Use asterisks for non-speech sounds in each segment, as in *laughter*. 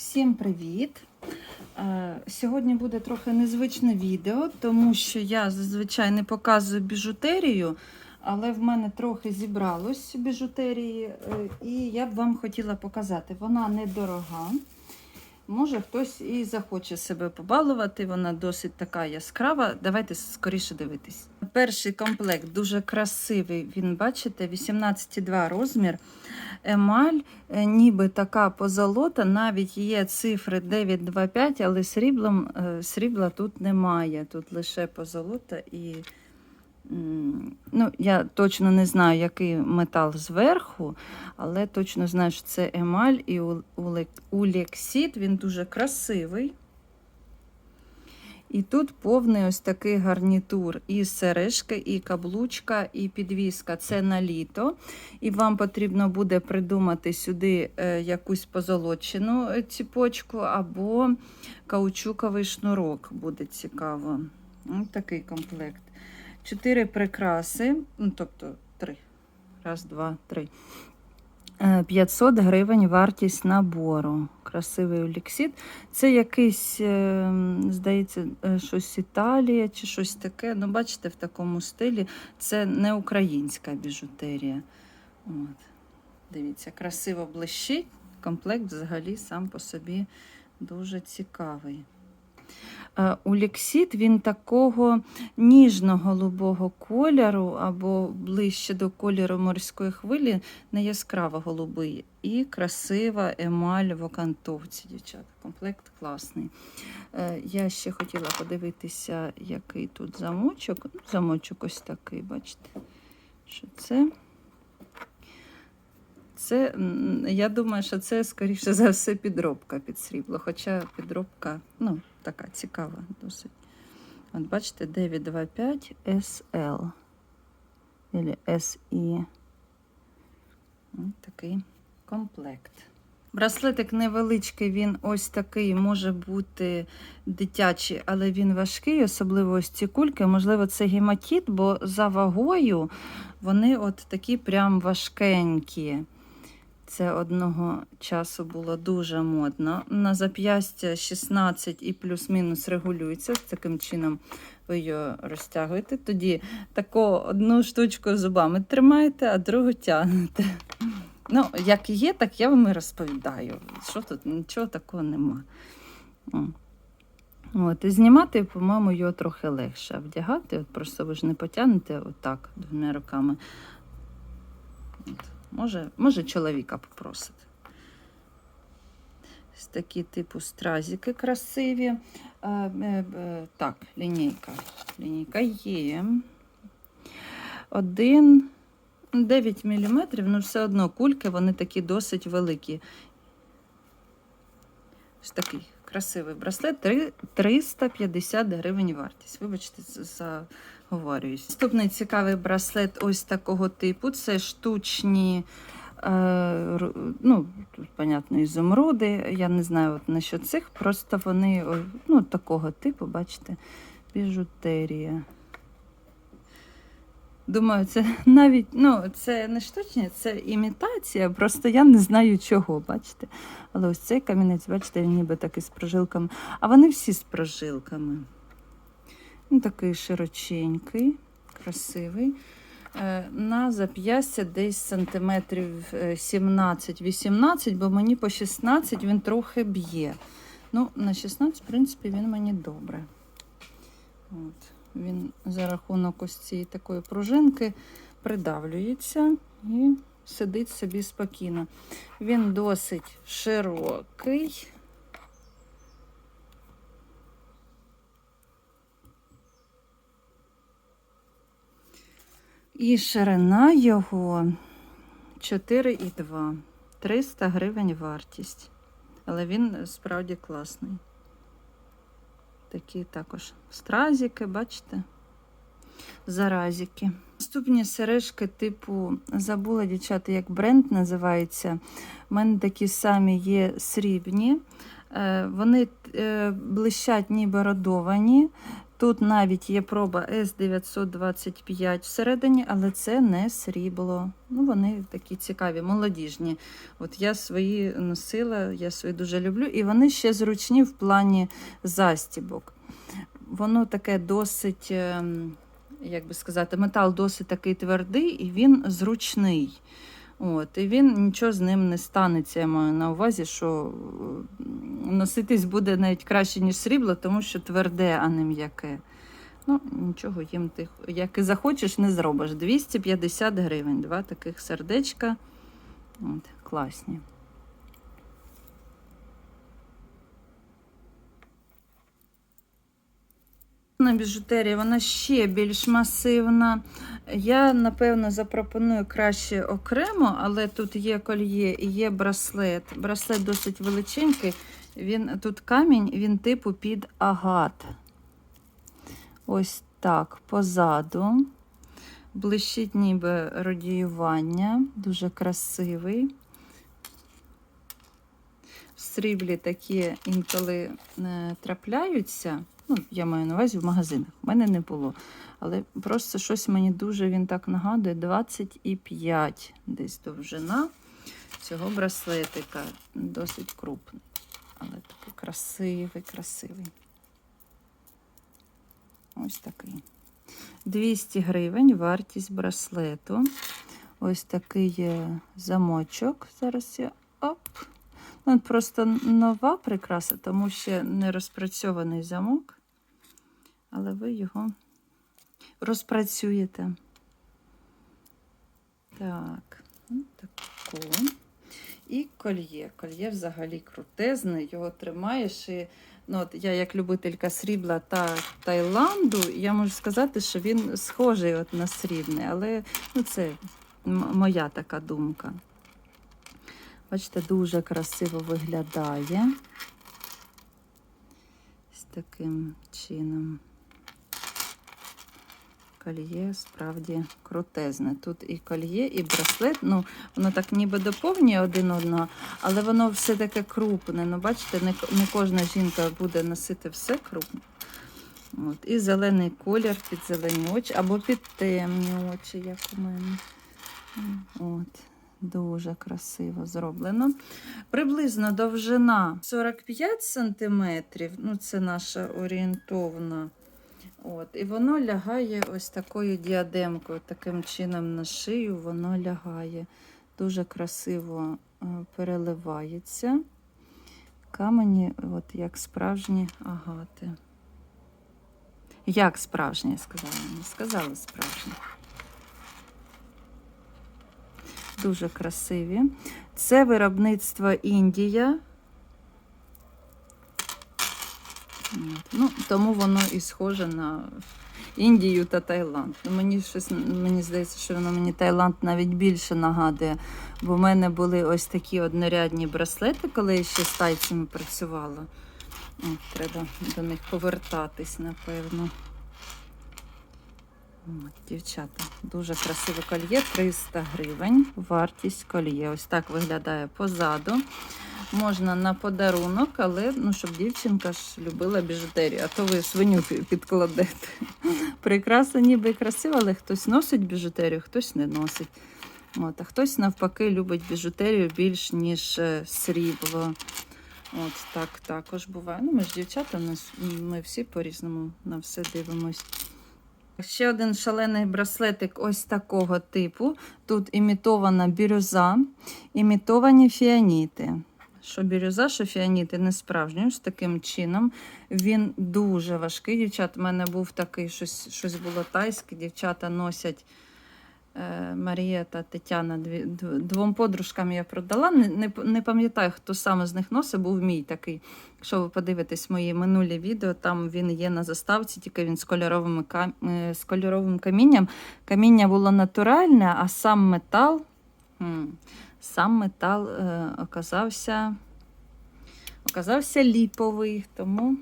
Всім привіт! Е, Сьогодні буде трохи незвичне відео, тому що я зазвичай не показую біжутерію, але в мене трохи зібралось біжутерії, е, і я б вам хотіла показати. Вона недорога. Може, хтось і захоче себе побалувати, вона досить така яскрава. Давайте скоріше дивитись. Перший комплект дуже красивий. Він, бачите, 18,2 розмір. Емаль, е, ніби така позолота, навіть є цифри 925, але сріблом, е, срібла тут немає. Тут лише позолота і. Ну, я точно не знаю, який метал зверху, але точно знаю, що це емаль і улексіт. Він дуже красивий. І тут повний ось такий гарнітур. І сережки, і каблучка, і підвіска. Це на літо. І вам потрібно буде придумати сюди е, якусь позолочену е, ціпочку або каучуковий шнурок. Буде цікаво. Ось такий комплект. Чотири прикраси, ну тобто три. Раз, два, три. Е, 500 гривень вартість набору. Красивий оліксід. Це якийсь, е, здається, е, щось Італія чи щось таке. Ну, бачите, в такому стилі. Це не українська біжутерія. От. Дивіться, красиво блищить. Комплект взагалі сам по собі дуже цікавий. Е, Уліксід він такого ніжно-голубого кольору або ближче до кольору морської хвилі, не яскраво голубий. І красива емаль в окантовці, дівчата. Комплект класний. Е, Я ще хотіла подивитися, який тут замочок. Ну, Замочок ось такий, бачите, що це. Це, я думаю, що це, скоріше за все, підробка під срібло. Хоча підробка, ну, така цікава досить. От бачите, 925 SL. Или SI. Ось такий комплект. Браслетик невеличкий, він ось такий, може бути дитячий, але він важкий, особливо ось ці кульки. Можливо, це гематіт, бо за вагою вони от такі прям важкенькі. Це одного часу було дуже модно. На зап'ястя 16 і плюс-мінус регулюється. Таким чином ви його розтягуєте. Тоді таку одну штучку зубами тримаєте, а другу тягнете. Ну, як є, так я вам і розповідаю. Що тут нічого такого нема. От, і знімати, по-моєму, його трохи легше. А вдягати, от просто ви ж не потягнете отак двома руками. От. Може, може чоловіка попросити. Ось такі типу стразики красиві. Е, е, е, так, лінійка. Лінійка є. Один 9 мм, ну все одно кульки, вони такі досить великі. Ось такий красивий браслет. Три- 350 гривень вартість. Вибачте, за- заговорююсь. Наступний цікавий браслет ось такого типу. Це штучні. Е, ну, тут, понятно, ізумруди. Я не знаю от насчет цих, просто вони ну, такого типу, бачите, біжутерія. Думаю, це *laughs* навіть ну, це не штучні, це імітація, просто я не знаю чого, бачите. Але ось цей камінець, бачите, він ніби такий з прожилками. А вони всі з прожилками. Він такий широченький, красивий. Е, На зап'ястя десь сантиметрів е, 17-18, бо мені по 16 він трохи б'є. Ну, на 16, в принципі, він мені добре. От. Він за рахунок ось цієї такої пружинки придавлюється і сидить собі спокійно. Він досить широкий. І ширина його 4,2. 300 гривень вартість. Але він справді класний. Такі також стразики, бачите? Заразики. Наступні сережки, типу, забула дівчата, як бренд називається. У мене такі самі є срібні. Е, Вони е, блищать ніби родовані. Тут навіть є проба С925 всередині, але це не срібло. Ну, вони такі цікаві, молодіжні. От я свої носила, я свої дуже люблю, і вони ще зручні в плані застібок. Воно таке досить, ем, як би сказати, метал досить такий твердий і він зручний. От, і він нічого з ним не станеться. Я маю на увазі, що е, носитись буде навіть краще, ніж срібло, тому що тверде, а не м'яке. Ну, нічого їм ти, як і захочеш, не зробиш. 250 гривень. Два таких сердечка. От, класні. Біжутерія вона ще більш масивна. Я, напевно, запропоную краще окремо, але тут є кольє і є браслет. Браслет досить величенький. Він, тут камінь, він типу під агат. Ось так, позаду. Блищить ніби радіювання, дуже красивий. В сріблі такі інколи е, трапляються. Ну, я маю на увазі в магазинах. У мене не було. Але просто щось мені дуже він так нагадує. 25 десь довжина цього браслетика. Досить крупний. Але такий красивий, красивий. Ось такий. 200 гривень вартість браслету. Ось такий замочок. Зараз я оп. Ну, просто нова прикраса, тому ще не розпрацьований замок. Але ви його розпрацюєте. Так, таку. І кольє. Кольє взагалі крутезне, його тримаєш. І, ну, от я, як любителька срібла та Таїланду, я можу сказати, що він схожий от на срібний, але ну, це моя така думка. Бачите, дуже красиво виглядає. З таким чином. Кольє справді крутезне. Тут і кольє, і браслет. Ну, воно так ніби доповнює один одного, але воно все таке крупне. Ну, бачите, не, не кожна жінка буде носити все крупне. От. І зелений колір під зелені очі, або під темні очі, як у мене. От. Дуже красиво зроблено. Приблизно довжина 45 см, ну це наша орієнтовна. От, і воно лягає ось такою діадемкою, таким чином на шию воно лягає. Дуже красиво е, переливається. Камені, от як справжні агати. Як справжні, я сказала, не сказала справжні. Дуже красиві. Це виробництво Індія. От. Ну, тому воно і схоже на Індію та Таїланд. Ну, мені щось мені здається, що воно мені Таїланд навіть більше нагадує. Бо в мене були ось такі однорядні браслети, коли я ще з тайцями працювала. От, треба до них повертатись, напевно. Дівчата, дуже красиве кольє, 300 гривень. Вартість кольє. Ось так виглядає позаду. Можна на подарунок, але ну, щоб дівчинка ж любила біжутерію, а то ви свиню підкладете. Прикраса ніби красива, але хтось носить біжутерію, хтось не носить. От, а хтось навпаки любить біжутерію більш, ніж е, срібло. От так також буває. Ну, ми ж дівчата, ми всі по-різному на все дивимось. Ще один шалений браслетик ось такого типу. Тут імітована бірюза, імітовані фіаніти. Що бірюза, що фіаніти не справжні. Ось таким чином. Він дуже важкий. Дівчат, у мене був такий щось, щось було тайське. Дівчата носять е, Марія та Тетяна. Дві, двом подружкам я продала. Не, не, не пам'ятаю, хто саме з них носив, був мій такий. Якщо ви подивитесь мої минулі відео, там він є на заставці, тільки він з кольоровими кам... е, з кольоровим камінням. Каміння було натуральне, а сам метал. м, Сам метал е, оказався, оказався ліповий, тому.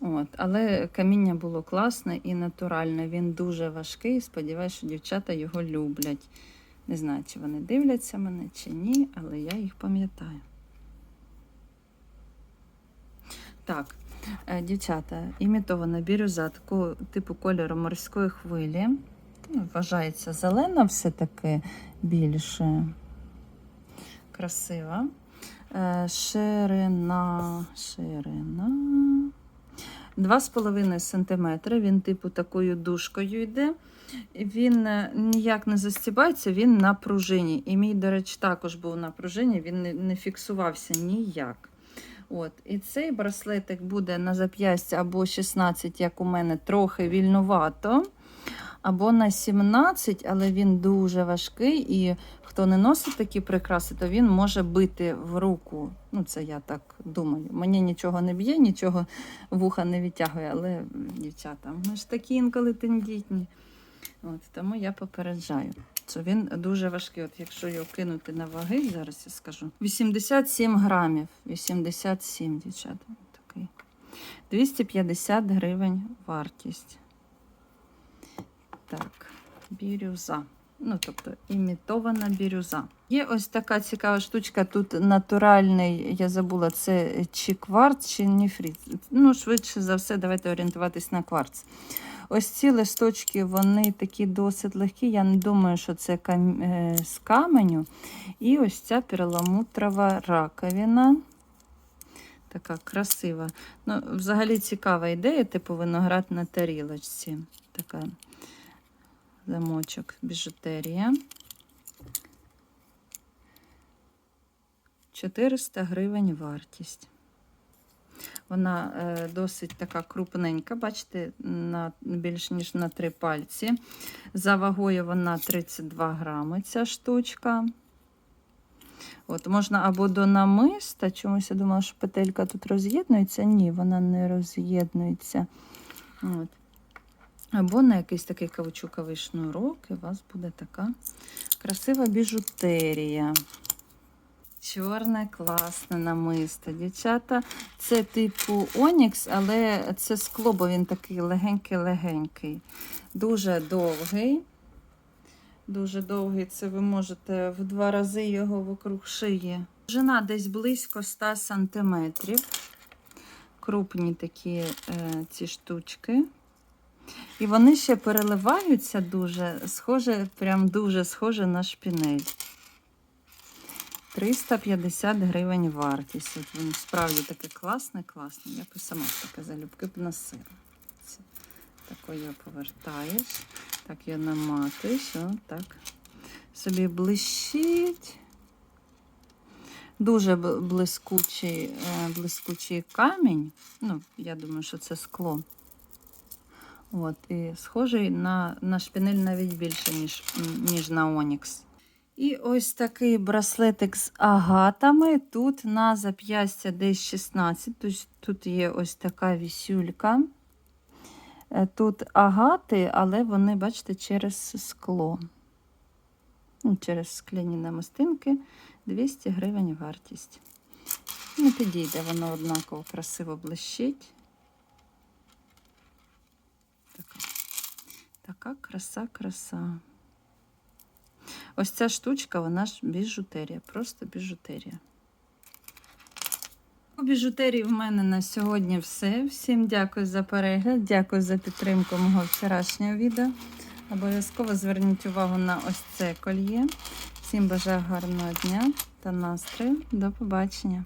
От, але каміння було класне і натуральне. Він дуже важкий. Сподіваюся, що дівчата його люблять. Не знаю, чи вони дивляться мене, чи ні, але я їх пам'ятаю. Так, Е, Дівчата, імітована бірюза такого типу кольору морської хвилі. Ну, Вважається зелена все-таки більше красива. Е, Ширина, ширина. 2,5 см. Він, типу, такою дужкою йде. Він е, ніяк не застібається, він на пружині. І мій, до речі, також був на пружині, він не, фіксувався ніяк. От. І цей браслетик буде на зап'ястя або 16, як у мене, трохи вільнувато, або на 17, але він дуже важкий. І хто не носить такі прикраси, то він може бити в руку. Ну, це я так думаю. Мені нічого не б'є, нічого вуха не відтягує, але дівчата, ми ж такі інколи тендітні. От, тому я попереджаю. Що він дуже важкий. От якщо його кинути на ваги, зараз я скажу. 87 грамів. 87, дівчата. Такий. 250 гривень вартість. Так, бірюза. Ну, тобто імітована бірюза. Є ось така цікава штучка. Тут натуральний, я забула, це чи кварц, чи ніфріт. Ну, швидше за все, давайте орієнтуватись на кварц. Ось ці листочки, вони такі досить легкі. Я не думаю, що це кам... е, з каменю. І ось ця перламутрова раковина. Така красива. Ну, взагалі цікава ідея, типу виноград на тарілочці. Така замочок, біжутерія. 400 гривень вартість. Вона е, досить така крупненька, бачите, на, більш ніж на три пальці. За вагою вона 32 грами, ця штучка. От, Можна або до намиста, чомусь я думала, що петелька тут роз'єднується. Ні, вона не роз'єднується. От. Або на якийсь такий каучуковий шнурок, і у вас буде така красива біжутерія. Чорне, класне намисто. Дівчата, це типу Онікс, але це скло, бо він такий легенький-легенький. Дуже довгий. Дуже довгий. Це ви можете в два рази його вокруг шиї. Жена десь близько 100 см. Крупні такі е, ці штучки. І вони ще переливаються дуже, схоже, прям дуже схоже на шпінель. 350 гривень вартість. От він справді таке класне, класне. Я б і сама таке залюбки б носила. Це такою повертаєш, так наматуєш, о, так. Собі блищить. Дуже блискучий, е, блискучий камінь. Ну, я думаю, що це скло. От, і схожий на, на шпінель навіть більше, ніж, ніж на Онікс. І ось такий браслетик з агатами. Тут на зап'ястя десь 16. Тобто тут є ось така вісюлька. Е, Тут агати, але вони, бачите, через скло. Ну, Через скляні намистинки 200 гривень вартість. Не підійде, воно однаково красиво блищить. Така краса, краса. Ось ця штучка, вона ж біжутерія, просто біжутерія. У біжутерії в мене на сьогодні все. Всім дякую за перегляд, дякую за підтримку мого вчорашнього відео. Обов'язково зверніть увагу на ось це кольє. Всім бажаю гарного дня та настрою. До побачення!